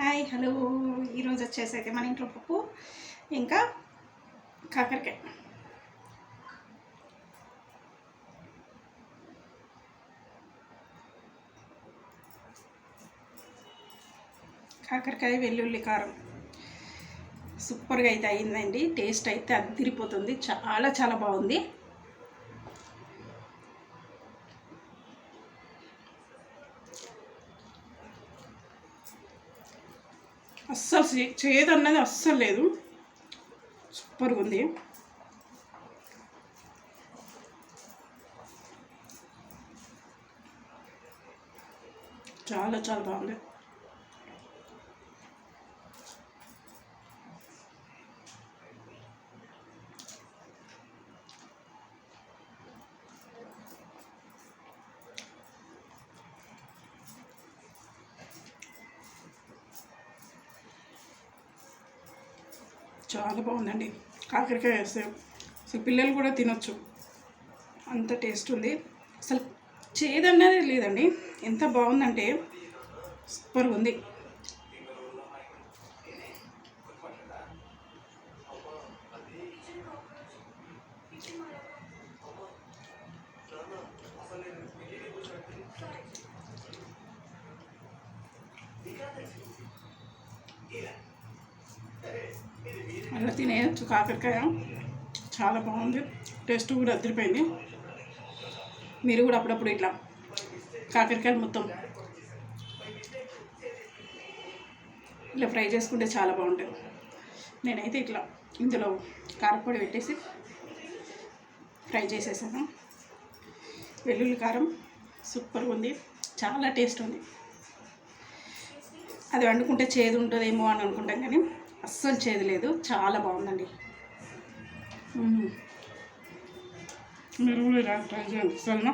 Hi hello. ఈరోజు వచ్చేసి అయితే మన ఇంట్లో పప్పు ఇంకా కాకరకాయ. కాకరకాయ వెల్లుల్లి కారం. సూపర్గా అయితే అయిందండి. టేస్ట్ అయితే అదిరిపోతుంది. చాలా చాలా బాగుంది. అస్సలు చే- చేదు అన్నది అస్సలు లేదు. సూపర్గా ఉంది. చాలా చాలా బాగుంది. చాలా బాగుందండి. కాకరకాయ వేస్తే అసలు పిల్లలు కూడా తినొచ్చు. అంత టేస్ట్ ఉంది. అసలు చేదన్నది లేదండి. ఎంత బాగుందంటే సూపర్గా ఉంది. అలా తినేయచ్చు కాకరకాయ. చాలా బాగుంది. టేస్ట్ కూడా అదిరిపోయింది. మీరు కూడా అప్పుడప్పుడు ఇట్లా కాకరకాయలు మొత్తం ఇలా ఫ్రై చేసుకుంటే చాలా బాగుంటుంది నేనైతే ఇట్లా ఇందులో కారపొడి పెట్టేసి ఫ్రై చేసేసాను. వెల్లుల్లి కారం సూపర్గా ఉంది. చాలా టేస్ట్ ఉంది. అది వండుకుంటే చేదు ఉంటుందేమో అని అనుకుంటాం కానీ అస్సలు చేదు చాలా బాగుందండి. మీరు కూడా ట్రై చేయండి సరేనా?